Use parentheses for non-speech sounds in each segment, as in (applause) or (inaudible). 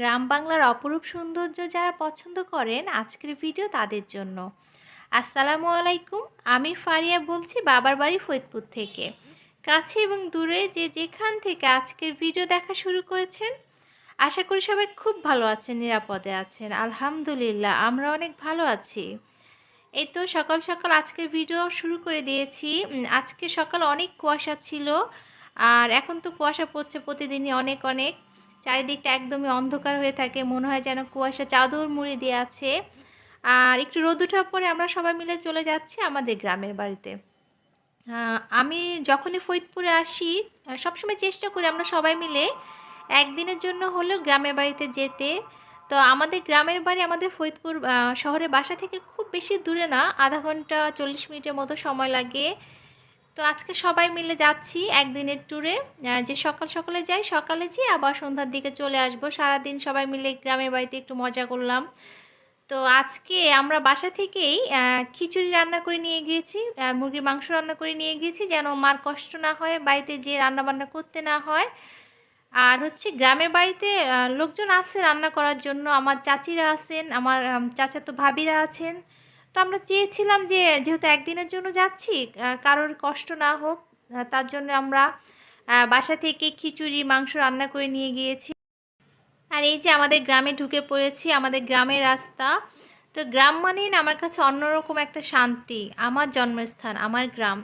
গ্রাম বাংলার অপরূপ সৌন্দর্য যারা পছন্দ করেন আজকের ভিডিও তাদের জন্য। আসসালামু আলাইকুম, আমি ফারিয়া বলছি বাবার বাড়ি ফরিদপুর থেকে। কাছে এবং দূরে যে যেখান থেকে আজকের ভিডিও দেখা শুরু করেছেন, আশা করি সবাই খুব ভালো আছেন, নিরাপদে আছেন। আলহামদুলিল্লাহ, আমরা অনেক ভালো আছি। এই তো সকাল সকাল আজকের ভিডিও শুরু করে দিয়েছি। আজকে সকাল অনেক কুয়াশা ছিল, আর এখন তো কুয়াশা পড়ছে প্রতিদিনই অনেক অনেক। চারিদিকটা একদমই অন্ধকার হয়ে থাকে। মনে হয় যেন কুয়াশা চাদর মুড়ি দিয়ে আছে। আর একটু রোদ ওঠার পরে আমরা সবাই মিলে চলে যাচ্ছি আমাদের গ্রামের বাড়িতে। আমি যখনই ফরিদপুরে আসি সবসময় চেষ্টা করি আমরা সবাই মিলে একদিনের জন্য হলেও গ্রামের বাড়িতে যেতে। তো আমাদের গ্রামের বাড়ি আমাদের ফরিদপুর শহরের বাসা থেকে খুব বেশি দূরে না, আধা ঘণ্টা চল্লিশ মিনিটের মতো সময় লাগে। তো আজকে সবাই মিলে যাচ্ছি একদিনের ট্যুরে যে সকাল সকালে যাই সকালে যাই আবার সন্ধ্যার দিকে চলে আসব। সারাদিন সবাই মিলে গ্রামের বাড়িতে একটু মজা করলাম। তো আজকে আমরা বাসা থেকেই খিচুড়ি রান্না করে নিয়ে গিয়েছি মুরগির মাংস রান্না করে নিয়ে গিয়েছি যেন মার কষ্ট না হয় বাড়িতে যে রান্না বান্না করতে না হয়। আর হচ্ছে গ্রামের বাড়িতে লোকজন আছে রান্না করার জন্য। আমার চাচিরা আছেন আমার আম, চাচাতো ভাবিরা আছেন। তো আমরা চেয়েছিলাম যে, যেহেতু একদিনের জন্য যাচ্ছি কারোর কষ্ট না হোক তার জন্য আমরা বাসা থেকে খিচুড়ি, মাংস রান্না করে নিয়ে গিয়েছি। আর এই যে আমাদের গ্রামে ঢুকে পড়েছি, আমাদের গ্রামের রাস্তা, তো গ্রাম মানেই না, আমার কাছে অন্যরকম একটা শান্তি, আমার জন্মস্থান, আমার গ্রাম।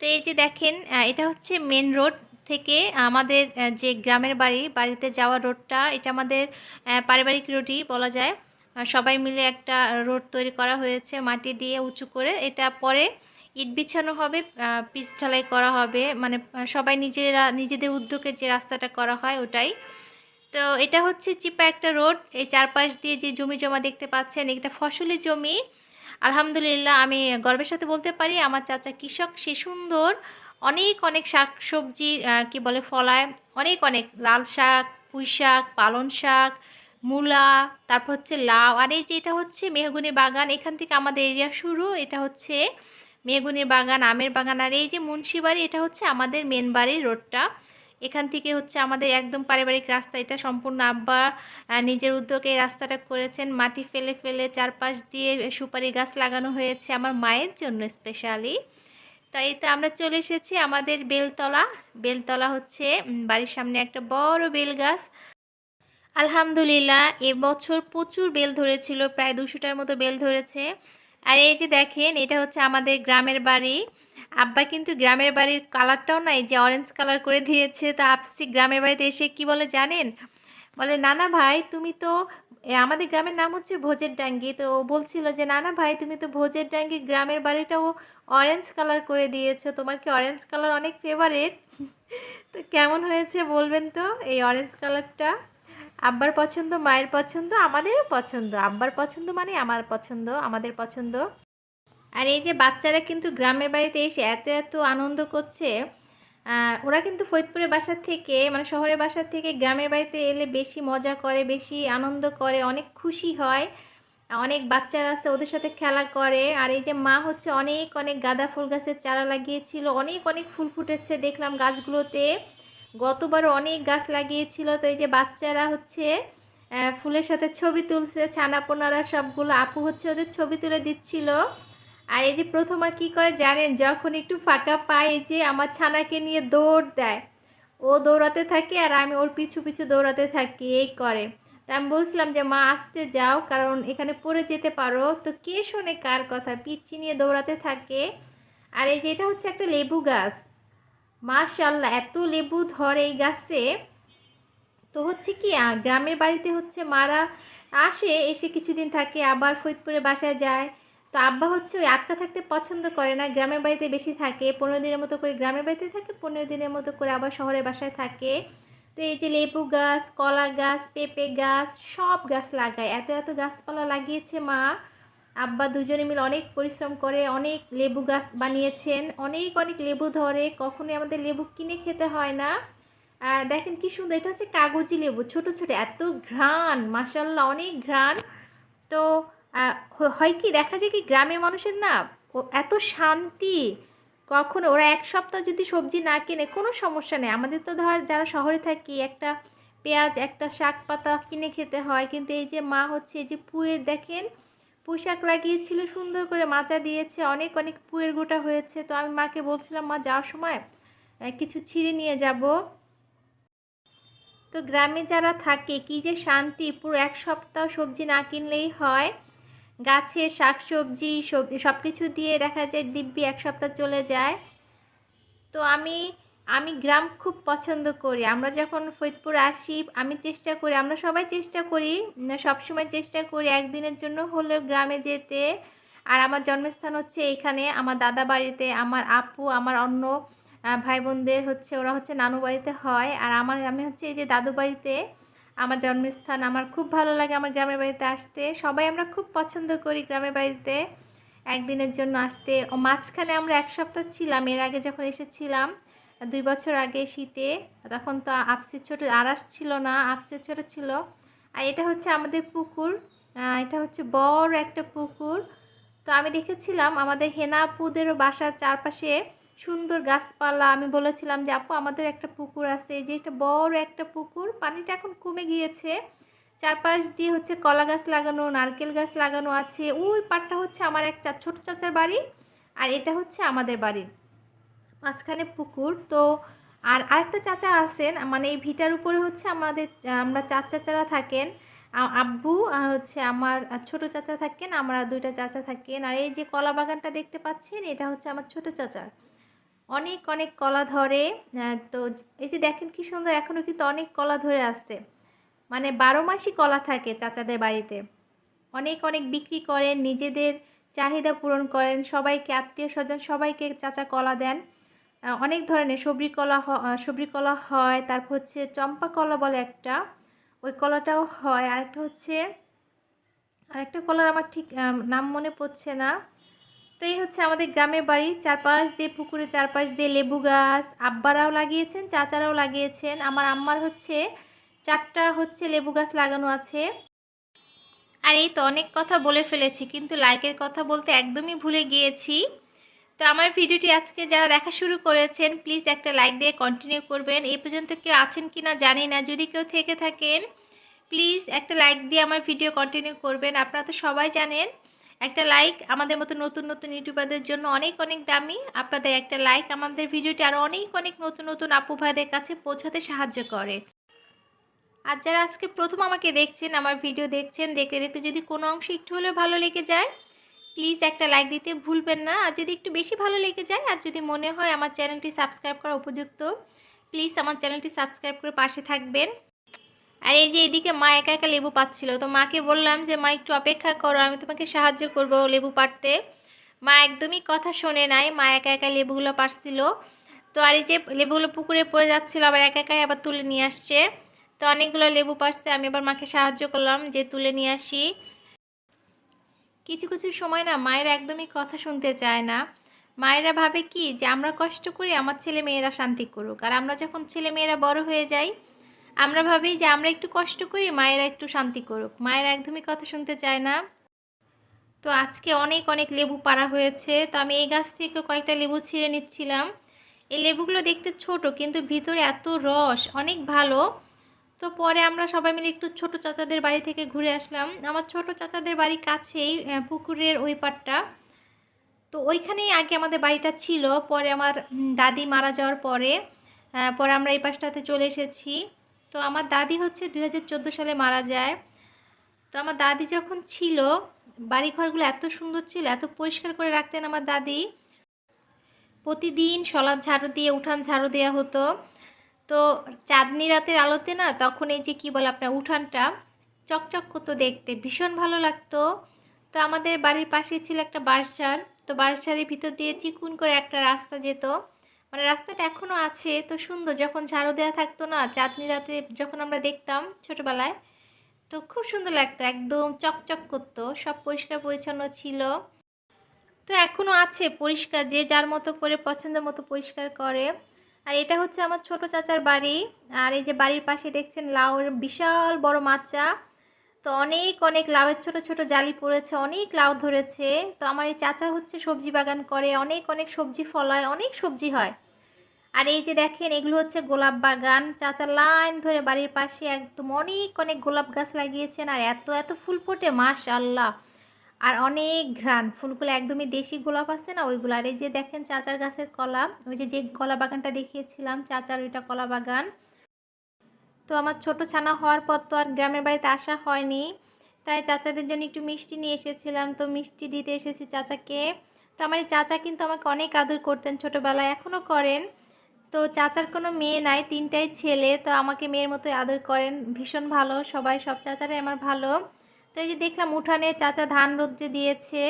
তো এই যে দেখেন এটা হচ্ছে মেন রোড থেকে আমাদের যে গ্রামের বাড়ি, বাড়িতে যাওয়া রোডটা এটা আমাদের পারিবারিক রোডই বলা যায়। সবাই মিলে একটা রোড তৈরি করা হয়েছে মাটি দিয়ে উঁচু করে। এটা পরে ইট বিছানো হবে পিচ ঢালাই করা হবে। মানে সবাই নিজেরা, নিজেদের উদ্যোগে যে রাস্তাটা করা হয় ওটাই। তো এটা হচ্ছে চিপা একটা রোড। এই চারপাশ দিয়ে যে জমি জমা দেখতে পাচ্ছেন, এটা ফসলি জমি। আলহামদুলিল্লাহ, আমি গর্বের সাথে বলতে পারি, আমার চাচা কৃষক, সে সুন্দর। অনেক অনেক শাক সবজি কি বলে, ফলায়। অনেক অনেক লাল শাক, পুঁই শাক, পালন শাক মূলা, তারপর হচ্ছে লাউ, আর এই যে এটা হচ্ছে মেহগুনি বাগান, এখান থেকে আমাদের এরিয়া শুরু, এটা হচ্ছে মেহগুনির বাগান, আমের বাগান, আর এই যে মুন্সিবাড়ি এটা হচ্ছে আমাদের মেন বাড়ির রোডটা এখান থেকে হচ্ছে আমাদের একদম পারিবারিক রাস্তা, এটা সম্পূর্ণ আব্বা নিজের উদ্যোগে এই রাস্তাটা করেছেন। মাটি ফেলে ফেলে চারপাশ দিয়ে সুপারি গাছ লাগানো হয়েছে আমার মায়ের জন্য স্পেশালি তাই তো আমরা চলে এসেছি আমাদের বেলতলা। বেলতলা হচ্ছে বাড়ির সামনে একটা বড় বেল গাছ। আলহামদুলিল্লাহ এবছর প্রচুর বেল ধরেছিল, প্রায় দুশোটার মতো বেল ধরেছে। আর এই যে দেখেন, এটা হচ্ছে আমাদের গ্রামের বাড়ি। আব্বা কিন্তু গ্রামের বাড়ির কালারটাও নাই যে অরেঞ্জ কালার করে দিয়েছে। তা আপসি গ্রামের বাড়িতে এসে কি বলে জানেন? বলে, নানা ভাই, তুমি তো আমাদের গ্রামের নাম হচ্ছে ভোজের ডাঙ্গি। তো ও বলছিল যে, নানা ভাই, তুমি তো ভোজের ডাঙ্গি গ্রামের বাড়িটাও অরেঞ্জ কালার করে দিয়েছ। তোমার কি অরেঞ্জ কালার অনেক ফেভারেট (laughs) তো কেমন হয়েছে বলবেন তো, এই অরেঞ্জ কালারটা আব্বার পছন্দ, মায়ের পছন্দ, আমাদেরও পছন্দ। আব্বার পছন্দ মানে আমার পছন্দ, আমাদের পছন্দ। আর এই যে বাচ্চারা কিন্তু গ্রামের বাড়িতে এসে এত এত আনন্দ করছে ওরা কিন্তু ফরিদপুরের বাসার থেকে মানে শহরের বাসার থেকে গ্রামের বাড়িতে এলে বেশি মজা করে, বেশি আনন্দ করে, অনেক খুশি হয়। অনেক বাচ্চারা আছে ওদের সাথে খেলা করে। আর এই যে মা হচ্ছে অনেক অনেক গাঁদা ফুল গাছের চারা লাগিয়েছিল, অনেক অনেক ফুল ফুটেছে দেখলাম গাছগুলোতে। গতবার অনেক গাছ লাগিয়েছিল, তো এই যে বাচ্চারা হচ্ছে ফুলের সাথে ছবি তুলছে, ছানাপোনারা সবগুলো, আপু হচ্ছে ওদের ছবি তুলে দিচ্ছিল। আর এই যে প্রথমা কি করে জানেন, যখন একটু ফাঁকা পায় এই যে আমার ছানাকে নিয়ে দৌড় দেয়। ও দৌড়াতে থাকে আর আমি ওর পিছু পিছু দৌড়াতে থাকি, এই করে। তা আমি বলছিলাম যে, মা, আসতে যাও, কারণ এখানে পড়ে যেতে পারো। তো কে শোনে কার কথা? পিচ্ছি নিয়ে দৌড়াতে থাকে। আর এই যে এটা হচ্ছে একটা লেবু গাছ। মাশাল্লাহ এত লেবু ধরে এই গাছে। তো হচ্ছে কি গ্রামের বাড়িতে হচ্ছে মারা আসে, এসে কিছুদিন থাকে, আবার ফরিদপুরে বাসায় যায়। তো আব্বা হচ্ছে ওই আটকা থাকতে পছন্দ করে না, গ্রামের বাড়িতে বেশি থাকে, পনেরো দিনের মতো করে গ্রামের বাড়িতে থাকে, পনেরো দিনের মতো করে আবার শহরের বাসায় থাকে। তো এই যে লেবু গাছ, কলা গাছ, পেঁপে গাছ, সব গাছ লাগায়, এত এত গাছপালা লাগিয়েছে মা। আব্বা দুজনে মিলে অনেক পরিশ্রম করে, অনেক লেবু গাছ বানিয়েছেন। অনেক অনেক লেবু ধরে। কখনোই আমাদের লেবু কিনে খেতে হয় না। আর দেখেন কি সুন্দর, এটা হচ্ছে কাগজি লেবু, ছোট ছোট, এত ঘ্রাণ মাসাল্লাহ অনেক ঘ্রাণ। তো হয় কি, দেখা যায় কি, গ্রামের মানুষের না এত শান্তি। কখনো ওরা এক সপ্তাহ যদি সবজি না কেনে, কোনো সমস্যা নেই। আমাদের তো ধর, যারা শহরে থাকি, একটা পেঁয়াজ, একটা শাক পাতা কিনে খেতে হয়। কিন্তু এই যে মা হচ্ছে, এই যে পুয়ের, দেখেন পুঁই শাক লাগিয়েছিল, সুন্দর করে মাচা দিয়েছে, অনেক অনেক পুয়ের গোটা হয়েছে। তো আমি মাকে বলছিলাম, মা, যাওয়ার সময় কিছু ছিঁড়ে নিয়ে যাব। তো গ্রামে যারা থাকে, কি যে শান্তি, পুরো এক সপ্তাহ সবজি না কিনলেই হয়। গাছের শাক সবজি সব কিছু দিয়ে দেখা যায়, দিব্যি এক সপ্তাহ চলে যায়। তো আমি আমি গ্রাম খুব পছন্দ করি। আমরা যখন ফরিদপুর আসি, আমি চেষ্টা করি, আমরা সবাই চেষ্টা করি সবসময় চেষ্টা করি একদিনের জন্য হলেও গ্রামে যেতে। আর আমার জন্মস্থান হচ্ছে এখানে, আমার দাদা বাড়িতে, আমার আপু, আমার অন্য ভাই বোনদের হচ্ছে, ওরা হচ্ছে নানু বাড়িতে হয়। আর আমার, আমি হচ্ছে এই যে দাদু বাড়িতে, আমার জন্মস্থান, আমার খুব ভালো লাগে আমার গ্রামের বাড়িতে আসতে। সবাই আমরা খুব পছন্দ করি গ্রামের বাড়িতে, একদিনের জন্য আসতে। ও মাঝখানে আমরা এক সপ্তাহ ছিলাম, এর আগে যখন এসেছিলাম দুই বছর আগে শীতে, তখন তো আপসির ছোটো আরাস ছিল না, আপসির ছোটো ছিল। আর এটা হচ্ছে আমাদের পুকুর এটা হচ্ছে বড় একটা পুকুর। তো আমি দেখেছিলাম আমাদের হেনাপুদের বাসার চারপাশে সুন্দর গাছপালা। আমি বলেছিলাম যে, আপু, আমাদের একটা পুকুর আছে। যে এটা বড় একটা পুকুর, পানিটা এখন কমে গিয়েছে। চারপাশ দিয়ে হচ্ছে কলা গাছ লাগানো, নারকেল গাছ লাগানো আছে। ওই পাটটা হচ্ছে আমার এক ছোট চাচার বাড়ি, আর এটা হচ্ছে আমাদের বাড়ির। মাঝখানে পুকুর। তো আর আরেকটা চাচা আছেন মানে এই ভিটার উপরে হচ্ছে আমাদের, আমরা চার চাচারা থাকেন। আব্বু আর হচ্ছে আমার ছোট চাচা থাকেন, আমরা দুইটা চাচা থাকেন। আর এই যে কলা বাগানটা দেখতে পাচ্ছেন, এটা হচ্ছে আমার ছোট চাচার অনেক অনেক কলা ধরে তো এই যে দেখেন কি সুন্দর এখনও কিন্তু অনেক কলা ধরে আসছে মানে বারো মাসই কলা থাকে চাচাদের বাড়িতে। অনেক অনেক বিক্রি করেন, নিজেদের চাহিদা পূরণ করেন, সবাইকে আত্মীয় স্বজন সবাইকে চাচা কলা দেন। অনেক ধরনের সবরি কলা সবরি কলা হয়, তারপর হচ্ছে চম্পা কলা বলে একটা, ওই কলাটাও হয়। আরেকটা হচ্ছে, আরেকটা কলার আমার ঠিক নাম মনে পড়ছে না। তো এই হচ্ছে আমাদের গ্রামের বাড়ি, চারপাশ দিয়ে পুকুরে চারপাশ দিয়ে লেবু গাছ, আব্বারাও লাগিয়েছেন, চাচারাও লাগিয়েছেন। আমার আম্মার হচ্ছে, চারটা হচ্ছে লেবু গাছ লাগানো আছে। আর এই তো অনেক কথা বলে ফেলেছি, কিন্তু লাইকের কথা বলতে একদমই ভুলে গিয়েছি। তো আমার ভিডিওটি আজকে যারা দেখা শুরু করেছেন প্লিজ একটা লাইক দিয়ে কন্টিনিউ করবেন। এই পর্যন্ত কেউ আছেন কি না জানি না। যদি কেউ থেকে থাকেন প্লিজ একটা লাইক দিয়ে আমার ভিডিও কন্টিনিউ করবেন। আপনারা তো সবাই জানেন, একটা লাইক আমাদের মতো নতুন নতুন ইউটিউবারদের জন্য অনেক অনেক দামি। আপনাদের একটা লাইক আমাদের ভিডিওটি আরও অনেক অনেক নতুন নতুন আপু ভাইদের কাছে পৌঁছাতে সাহায্য করে। আর যারা আজকে প্রথম আমাকে দেখছেন, আমার ভিডিও দেখছেন, দেখতে দেখতে যদি কোনো অংশ একটু হলেও ভালো লেগে যায় প্লিজ একটা লাইক দিতে ভুলবেন না। আর যদি একটু বেশি ভালো লেগে যায়, আর যদি মনে হয় আমার চ্যানেলটি সাবস্ক্রাইব করা উপযুক্ত, প্লিজ আমার চ্যানেলটি সাবস্ক্রাইব করে পাশে থাকবেন। আর এই যে এদিকে মা একা একা লেবু পাচ্ছিল, তো মাকে বললাম যে, মা, একটু অপেক্ষা করো, আমি তোমাকে সাহায্য করব লেবু পাড়তে। মা একদমই কথা শোনে নাই, মা একা একা লেবুগুলো পাড়ছিল। তো আর এই যে লেবুগুলো পুকুরে পড়ে যাচ্ছিল, আবার একা একাই আবার তুলে নিয়ে আসছে। তো অনেকগুলো লেবু পাড়ছে, আমি আবার মাকে সাহায্য করলাম যে, তুলে নিয়ে আসি। কিছু কিছু সময় না মায়ের একদমই কথা শুনতে চায় না। মায়েরা ভাবে কি যে আমরা কষ্ট করি আমার ছেলে মেয়েরা শান্তি করুক। আর আমরা যখন ছেলে মেয়েরা বড় হয়ে যাই, আমরা ভাবি যে আমরা একটু কষ্ট করি মায়েরা একটু শান্তি করুক। মায়েরা একদমই কথা শুনতে চায় না। তো আজকে অনেক অনেক লেবু পাড়া হয়েছে। তো আমি এই গাছ থেকে কয়েকটা লেবু ছিঁড়ে নিচ্ছিলাম। এই লেবুগুলো দেখতে ছোট, কিন্তু ভিতরে এত রস, অনেক ভালো। তো পরে আমরা সবাই মিলে একটু ছোট চাচাদের বাড়ি থেকে ঘুরে আসলাম। আমার ছোট চাচাদের বাড়ি কাছেই পুকুরের ওই পাটটা তো ওইখানেই আগে আমাদের বাড়িটা ছিল, পরে আমার দাদি মারা যাওয়ার পরে পরে আমরা এই পাশটাতে চলে এসেছি। তো আমার দাদি হচ্ছে দু হাজার চোদ্দ সালে মারা যায়। তো আমার দাদি যখন ছিল, বাড়িঘরগুলো এত সুন্দর ছিল, এত পরিষ্কার করে রাখতেন আমার দাদি। প্রতিদিন সলাদ ঝাড়ু দিয়ে, উঠান ঝাড়ু দেওয়া হতো। তো চাঁদনি রাতের আলোতে না তখন এই যে কী বলে আপনার উঠানটা, চকচক করতো দেখতে, ভীষণ ভালো লাগতো। তো আমাদের বাড়ির পাশে ছিল একটা বাঁশঝাড়, তো বাঁশঝাড়ের ভিতর দিয়ে চিকুন করে একটা রাস্তা যেত। মানে রাস্তাটা এখনও আছে, তো সুন্দর, যখন ঝাড়ু দেওয়া থাকতো না, চাঁদনি রাতে যখন আমরা দেখতাম ছোটোবেলায়, তো খুব সুন্দর লাগতো, একদম চকচক করতো, সব পরিষ্কার পরিচ্ছন্ন ছিল। তো এখনও আছে পরিষ্কার, যে যার মতো করে পছন্দ মতো পরিষ্কার করে। আর এটা হচ্ছে আমার ছোট চাচার বাড়ি। আর এই যে বাড়ির পাশে দেখছেন লাউয়ের বিশাল বড় মাচা। তো অনেক অনেক লাউয়ের ছোট ছোট জালি পড়েছে, অনেক লাউ ধরেছে। তো আমার এই চাচা হচ্ছে সবজি বাগান করে, অনেক অনেক সবজি ফলায়, অনেক সবজি হয়। আর এই যে দেখেন, এগুলো হচ্ছে গোলাপ বাগান। চাচা লাইন ধরে বাড়ির পাশে একদম অনেক অনেক গোলাপ গাছ লাগিয়েছেন। আর এত এত ফুল ফোটে মাশাল্লাহ আর অনেক ঘ্রাণ। ফুলগুলো একদমই দেশি গোলাপ আছে না? ওইগুলো। আর এই যে দেখেন চাচার গাছের কলা, ওই যে যে কলা বাগানটা দেখিয়েছিলাম, চাচার ওইটা কলা বাগান। তো আমার ছোট ছানা হওয়ার পর তো আর গ্রামের বাড়িতে আসা হয়নি। তাই চাচাদের জন্য একটু মিষ্টি নিয়ে এসেছিলাম। তো মিষ্টি দিতে এসেছি চাচাকে। তো আমার এই চাচা কিন্তু আমাকে অনেক আদর করতেন, ছোটোবেলায় এখনও করেন। তো চাচার কোনো মেয়ে নাই, তিনটাই ছেলে। তো আমাকে মেয়ের মতোই আদর করেন। ভীষণ ভালো, সবাই, সব চাচারাই আমার ভালো। তো এই যে দেখলাম উঠানে চাচা ধান রোদ্রে দিয়েছে।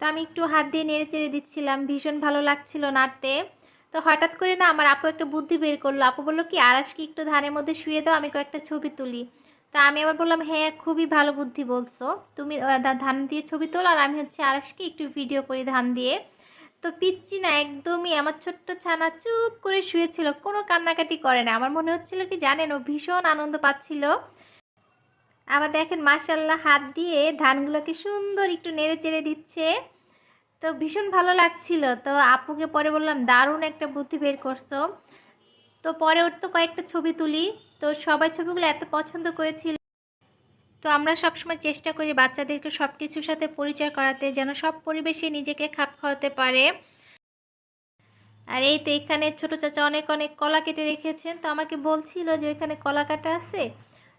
তো আমি একটু হাত দিয়ে নেড়ে চেড়ে দিচ্ছিলাম, ভীষণ ভালো লাগছিল নাড়তে। তো হঠাৎ করে না আমার আপু একটা বুদ্ধি বের করল। আপু বলল, কি আড়াসকে একটু ধানের মধ্যে শুয়ে দাও, আমি কয়েকটা ছবি তুলি। তা আমি আবার বললাম হ্যাঁ খুবই ভালো বুদ্ধি বলছো। তুমি ধান দিয়ে ছবি তোলো আর আমি হচ্ছে আড়াসকে একটু ভিডিও করি ধান দিয়ে। তো পিচ্ছি না, একদমই আমার ছোট্ট ছানা চুপ করে শুয়েছিল, কোনো কান্নাকাটি করে না। আমার মনে হচ্ছিল কি জানেন, ও ভীষণ আনন্দ পাচ্ছিল। আবার দেখেন মাসাল্লাহ হাত দিয়ে ধানগুলোকে সুন্দর একটু নেড়ে চেড়ে দিচ্ছে। তো ভীষণ ভালো লাগছিল। তো আপুকে পরে বললাম, দারুণ একটা বুদ্ধি বের করছ। তো পরে ওর তো কয়েকটা ছবি তুলি। তো সবাই ছবিগুলো এত পছন্দ করেছিল। তো আমরা সবসময় চেষ্টা করি বাচ্চাদেরকে সব কিছুর সাথে পরিচয় করাতে, যেন সব পরিবেশে নিজেকে খাপ খাওয়াতে পারে। আর এই তো এখানে ছোটো চাচা অনেক অনেক কলা কেটে রেখেছেন। তো আমাকে বলছিল যে, ওইখানে কলা কাটা আছে?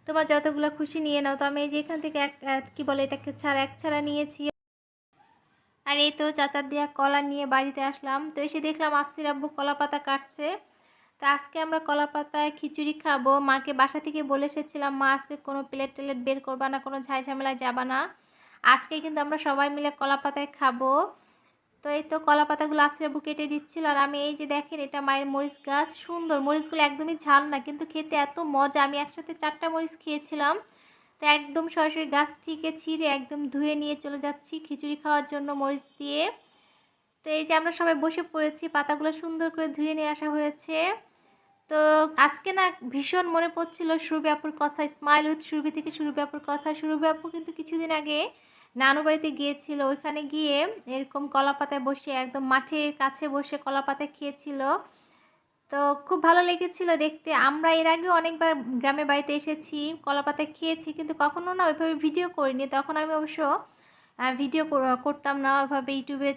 তোমার যতগুলো খুশি নিয়ে নাও। তো আমি এই যে এখান থেকে এক কি বলে এটাকে ছাড়া, এক ছাড়া নিয়েছি। আর এই তো চাচার দেওয়া কলা নিয়ে বাড়িতে আসলাম। তো এসে দেখলাম আফসির আব্বু কলা পাতা কাটছে। তো আজকে আমরা কলা পাতায় খিচুড়ি খাব। মাকে বাসা থেকে বলে এসেছিলাম, মা, আজকে কোনো প্লেট টেলেট বের করবা না, কোনো ঝাই ঝামেলায় যাবা না। আজকে কিন্তু আমরা সবাই মিলে কলা পাতায় খাব। তো এই তো কলা পাতাগুলো আফসির আব্বু কেটে দিচ্ছিল আর আমি এই যে দেখেন এটা মায়ের মরিচ গাছ, সুন্দর। মরিচগুলো একদমই ঝাল না, কিন্তু খেতে এত মজা। আমি একসাথে চারটা মরিচ খেয়েছিলাম। তো একদম সরাসরি গাছ থেকে ছিঁড়ে একদম ধুয়ে নিয়ে চলে যাচ্ছি খিচুড়ি খাওয়ার জন্য মরিচ দিয়ে। তো এই যে আমরা সবাই বসে পড়েছি, পাতাগুলো সুন্দর করে ধুয়ে নিয়ে আসা হয়েছে। তো আজকে না ভীষণ মনে পড়ছিল সুরভি আপুর কথা স্মাইল উইথ সুরভি থেকে সুরভি আপুর কথা। সুরভি আপু কিন্তু কিছুদিন আগে নানু বাড়িতে গিয়েছিল। ওইখানে গিয়ে এরকম কলা পাতায় বসে, একদম মাঠের কাছে বসে কলা পাতায় খেয়েছিল। তো খুব ভালো লেগেছিল দেখতে। আমরা এর আগে অনেকবার গ্রামের বাড়িতে এসেছি কলা পাতায় খেয়েছি, কিন্তু কখনো না ওইভাবে ভিডিও করিনি। তখন আমি অবশ্য ভিডিও করতাম না, ওইভাবে ইউটিউবে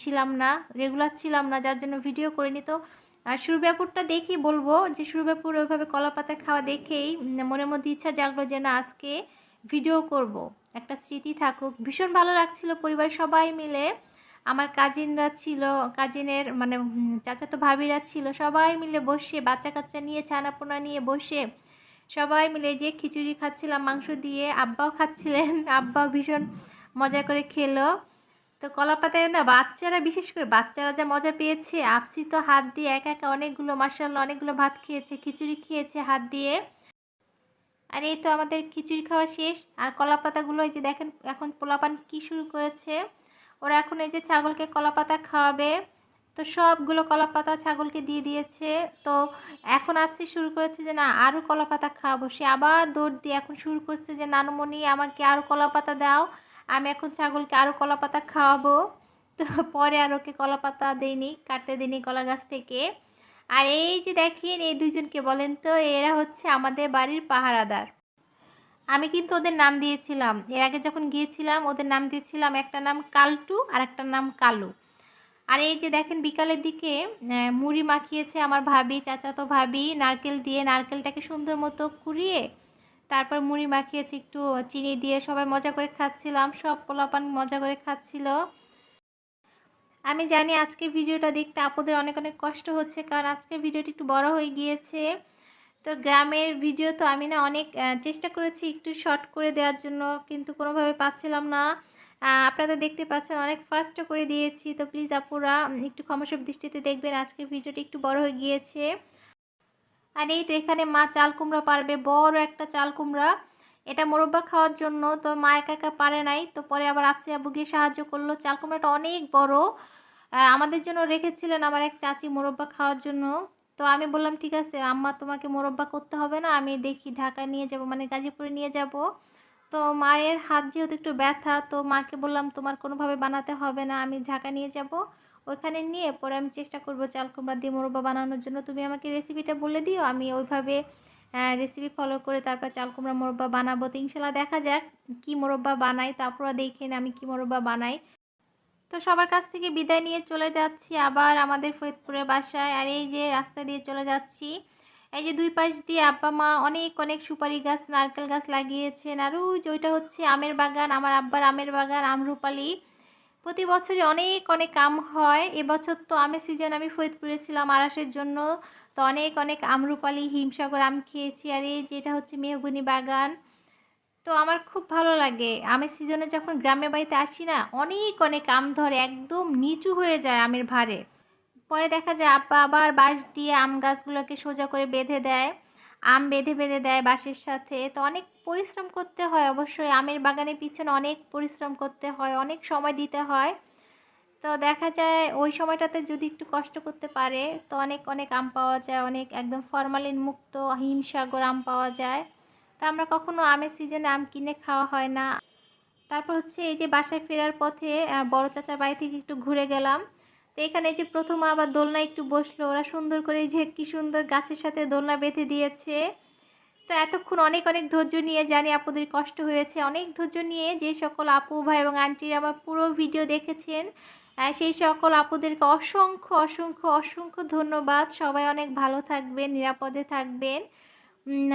ছিলাম না রেগুলার ছিলাম না, যার জন্য ভিডিও করিনি। তো আর ব্যাপুরটা দেখি বলব যে ব্যাপুর ওইভাবে কলা পাতা খাওয়া দেখেই মনের মধ্যে ইচ্ছা জাগলো যে, না, আজকে ভিডিও করব। একটা স্মৃতি থাকুক। ভীষণ ভালো লাগছিল পরিবার সবাই মিলে। আমার কাজিনরা ছিল কাজিনের মানে চাচাতো ভাবিরা ছিল, সবাই মিলে বসে বাচ্চা কাচ্চা নিয়ে, ছানাপোনা নিয়ে বসে সবাই মিলে যে খিচুড়ি খাচ্ছিলাম, মাংস দিয়ে আব্বাও খাচ্ছিলেন। (laughs) আব্বাও ভীষণ মজা করে খেলো। তো কলা পাতায় না বাচ্চারা, বিশেষ করে বাচ্চারা যা মজা পেয়েছে আপসি তো হাত দিয়ে একা একা অনেকগুলো মার্শাল অনেকগুলো ভাত খেয়েছে, খিচুড়ি খেয়েছে হাত দিয়ে। আর এই তো আমাদের খিচুড়ি খাওয়া শেষ। আর কলা পাতাগুলো এই যে দেখেন, এখন পোলাপান কি শুরু করেছে? ওরা এখন এই যে ছাগলকে কলা পাতা খাওয়াবে। তো সবগুলো কলা পাতা ছাগলকে দিয়ে দিয়েছে। তো এখন আপসি শুরু করেছে যে, না আরও কলা পাতা খাওয়াবো। সে আবার দৌড় দিয়ে এখন শুরু করছে যে, নানুমণি, আমাকে আরও কলা পাতা দাও। আমি এখন ছাগলকে আরও কলা পাতা খাওয়াবো। তো পরে আর ওকে কলা পাতা দিইনি, কাটতে দিইনি কলা গাছ থেকে। আর এই যে দেখেন, এই দুজনকে বলেন তো, এরা হচ্ছে আমাদের বাড়ির পাহারাদার। আমি কিন্তু ওদের নাম দিয়েছিলাম। এর আগে যখন গিয়েছিলাম, ওদের নাম দিয়েছিলাম একটা নাম কালটু আর একটা নাম কালু। আর এই যে দেখেন, বিকালের দিকে মুড়ি মাখিয়েছে আমার ভাবি, চাচাতো ভাবি, নারকেল দিয়ে নারকেলটাকে সুন্দর মতো কুড়িয়ে, তারপর মুড়ি মাখিয়েছি, একটু চিনি দিয়ে সবাই মজা করে খাচ্ছিলাম, সব পোলাপান মজা করে খাচ্ছিল। আমি জানি আজকে ভিডিওটা দেখতে আপনাদের অনেক অনেক কষ্ট হচ্ছে, কারণ আজকের ভিডিওটি একটু বড় হয়ে গিয়েছে। তো গ্রামের ভিডিও তো আমি না অনেক চেষ্টা করেছি একটু শর্ট করে দেওয়ার জন্য, কিন্তু কোনোভাবে পাচ্ছিলাম না। আপনারা দেখতে পাচ্ছেন অনেক ফাস্ট করে দিয়েছি। তো প্লিজ আপুরা একটু ক্ষমসব দৃষ্টিতে দেখবেন আজকের ভিডিওটি একটু বড় হয়ে গিয়েছে। আর এই তো এখানে মা চাল কুমড়া পারবে, বড় একটা চাল কুমড়া। এটা মোরব্বা খাওয়ার জন্য। তো মা একা একা পারে নাই। তো পরে আবার আফসি আবু গিয়ে সাহায্য করল। চাল কুমড়াটা অনেক বড়। আমাদের জন্য রেখেছিলেন আমার এক চাচি মোরব্বা খাওয়ার জন্য। তো আমি বললাম, ঠিক আছে, আম্মা তোমাকে মোরব্বা করতে হবে না। আমি দেখি ঢাকা নিয়ে যাব মানে গাজীপুরে নিয়ে যাব। তো মায়ের হাত যেহেতু একটু ব্যথা, তো মাকে বললাম, তোমার কোনোভাবে বানাতে হবে না। আমি ঢাকা নিয়ে যাব। ওইখানে নিয়ে পরে আমি চেষ্টা করব চাল কুমড়া দিয়ে মোরব্বা বানানোর জন্য। তুমি আমাকে রেসিপিটা বলে দিও। আমি ওইভাবে রেসিপি ফলো করে তারপর চাল কুমড়া মোরব্বা বানাবো। তো ইনশাল্লাহ দেখা যাক কি মোরব্বা বানাই তারপর দেখেন আমি কি মোরব্বা বানাই। তো সবার কাছ থেকে বিদায় নিয়ে চলে যাচ্ছি আবার আমাদের ফরিদপুরের বাসায়। আর এই যে রাস্তা দিয়ে চলে যাচ্ছি, এই যে দুই পাশ দিয়ে আব্বা মা অনেক অনেক সুপারি গাছ, নারকেল গাছ লাগিয়েছেন। আর ওই যে ওইটা হচ্ছে আমের বাগান, আমার আব্বার আমের বাগান, আম আমরুপালি প্রতি বছরই অনেক অনেক আম হয়। এবছর তো আমের সিজন আমি ফরিদপুরে ছিলাম আরাসের জন্য। তো অনেক অনেক আমরুপালি হিমসাগর আম খেয়েছি। আর এই যেটা হচ্ছে মেহগুনি বাগান, তো আমার খুব ভালো লাগে। আমের সিজনে যখন গ্রামের বাড়িতে আসি না, অনেক অনেক আম ধরে, একদম নিচু হয়ে যায় আমের ভারে পরে দেখা যায় আব্বা আবার বাঁশ দিয়ে আম গাছগুলোকে সোজা করে বেঁধে দেয়। আম বেঁধে বেঁধে দেয় বাঁশের সাথে। তো অনেক পরিশ্রম করতে হয় অবশ্যই। আমের বাগানের পিছনে অনেক পরিশ্রম করতে হয়, অনেক সময় দিতে হয়। তো দেখা যায় ওই সময়টাতে যদি একটু কষ্ট করতে পারে, তো অনেক অনেক আম পাওয়া যায়, অনেক একদম ফরমালিন মুক্ত হিমসাগর আম পাওয়া যায়। তো আমরা কখনো আমের সিজনে আম কিনে খাওয়া হয় না। তারপর হচ্ছে এই যে বাসায় ফেরার পথে বড় চাচার বাড়ি থেকে একটু ঘুরে গেলাম। তো এখানে যে প্রথম আবার দোলনা একটু বসল, ওরা সুন্দর করে যে কি সুন্দর গাছের সাথে দোলনা বেঁধে দিয়েছে। তো এতক্ষণ অনেক অনেক ধৈর্য নিয়ে জানি আপুদের কষ্ট হয়েছে। অনেক ধৈর্য নিয়ে যে সকল আপু, ভাই এবং আন্টির আমার পুরো ভিডিও দেখেছেন। সেই সকল আপুদেরকে অসংখ্য অসংখ্য অসংখ্য ধন্যবাদ। সবাই অনেক ভালো থাকবেন, নিরাপদে থাকবেন।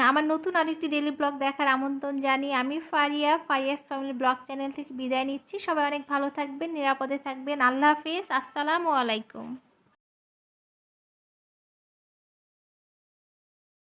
আমার নতুন আরেকটি ডেলি ব্লগ দেখার আমন্ত্রণ জানি আমি Faria, Faria's family blog channel থেকে বিদায় নিচ্ছি। সবাই অনেক ভালো থাকবেন, নিরাপদে থাকবেন। আল্লাহ হাফিজ, আসসালামু আলাইকুম।